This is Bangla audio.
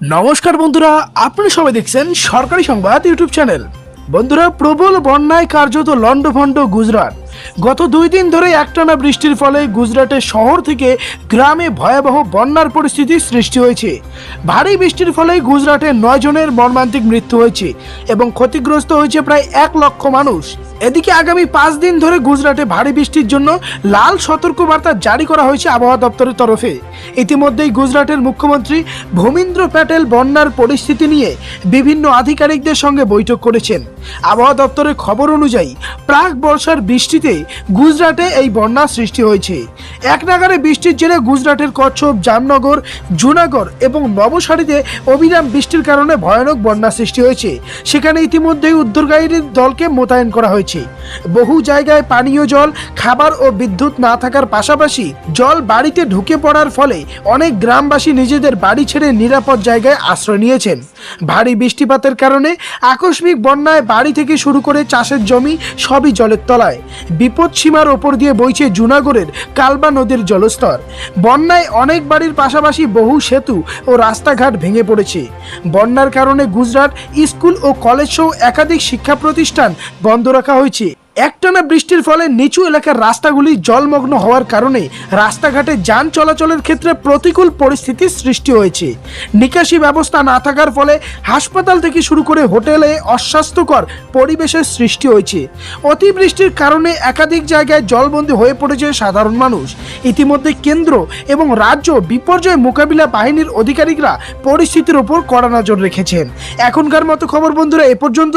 নমস্কার বন্ধুরা, আপনি সবাই দেখছেন সরকারি সংবাদ ইউটিউব চ্যানেল। বন্ধুরা, প্রবল বন্যায় কার্যত লন্ডভন্ড গুজরাট। গত দুই দিন ধরে একটানা বৃষ্টির ফলে গুজরাটের শহর থেকে গ্রামে ভয়াবহ বন্যার পরিস্থিতি সৃষ্টি হয়েছে। ভারী বৃষ্টির ফলে গুজরাটে নয় জনের মর্মান্তিক মৃত্যু হয়েছে এবং ক্ষতিগ্রস্ত হয়েছে প্রায় এক লক্ষ মানুষ। এদিকে আগামী পাঁচ দিন ধরে গুজরাটে ভারী বৃষ্টির জন্য লাল সতর্কবার্তা জারি করা হয়েছে আবহাওয়া দপ্তরের তরফে। ইতিমধ্যেই গুজরাটের মুখ্যমন্ত্রী ভূমিন্দ্র প্যাটেল বন্যার পরিস্থিতি নিয়ে বিভিন্ন আধিকারিকদের সঙ্গে বৈঠক করেছেন। আবহাওয়া দপ্তরের খবর অনুযায়ী প্রাক বর্ষার বৃষ্টিতে গুজরাটে এই বন্যা সৃষ্টি হয়েছে। এক নাগারে বৃষ্টির জেরে গুজরাটের কচ্ছপ, জামনগর, জুনাগড় এবং নবসারীতে অবিরাম বৃষ্টির কারণে ভয়ানক বন্যা সৃষ্টি হয়েছে। সেখানে ইতিমধ্যেই উদ্ধারকারীর দলকে মোতায়েন করা হয়েছে। বহু জায়গায় পানীয় জল, খাবার ও বিদ্যুৎ না থাকার পাশাপাশি জল বাড়িতে ঢুকে পড়ার ফলে অনেক গ্রামবাসী নিজেদের বাড়ি ছেড়ে নিরাপদ জায়গায় আশ্রয় নিয়েছেন। ভারী বৃষ্টিপাতের কারণে আকস্মিক বন্যায় বাড়ি থেকে শুরু করে চাষের জমি সবই জলের তলায়। বিপদ সীমার ওপর দিয়ে বইছে জুনাগড়ের কালবা নদীর জলস্তর। বন্যায় অনেক বাড়ির পাশাপাশি বহু সেতু ও রাস্তাঘাট ভেঙে পড়েছে। বন্যার কারণে গুজরাট স্কুল ও কলেজ সহ একাধিক শিক্ষা প্রতিষ্ঠান বন্ধ রাখা হয়েছে। একটানা বৃষ্টির ফলে নিচু এলাকার রাস্তাগুলি জলমগ্ন হওয়ার কারণে রাস্তাঘাটে যান চলাচলের ক্ষেত্রে প্রতিকূল পরিস্থিতির সৃষ্টি হয়েছে। নিকাশি ব্যবস্থা না থাকার ফলে হাসপাতাল থেকে শুরু করে হোটেলে অস্বাস্থ্যকর পরিবেশের সৃষ্টি হয়েছে। অতিবৃষ্টির কারণে একাধিক জায়গায় জলবন্দী হয়ে পড়েছে সাধারণ মানুষ। ইতিমধ্যে কেন্দ্র এবং রাজ্য বিপর্যয় মোকাবিলা বাহিনীর আধিকারিকরা পরিস্থিতির ওপর কড়া নজর রেখেছেন। এখনকার মতো খবর বন্ধুরা, এ পর্যন্ত।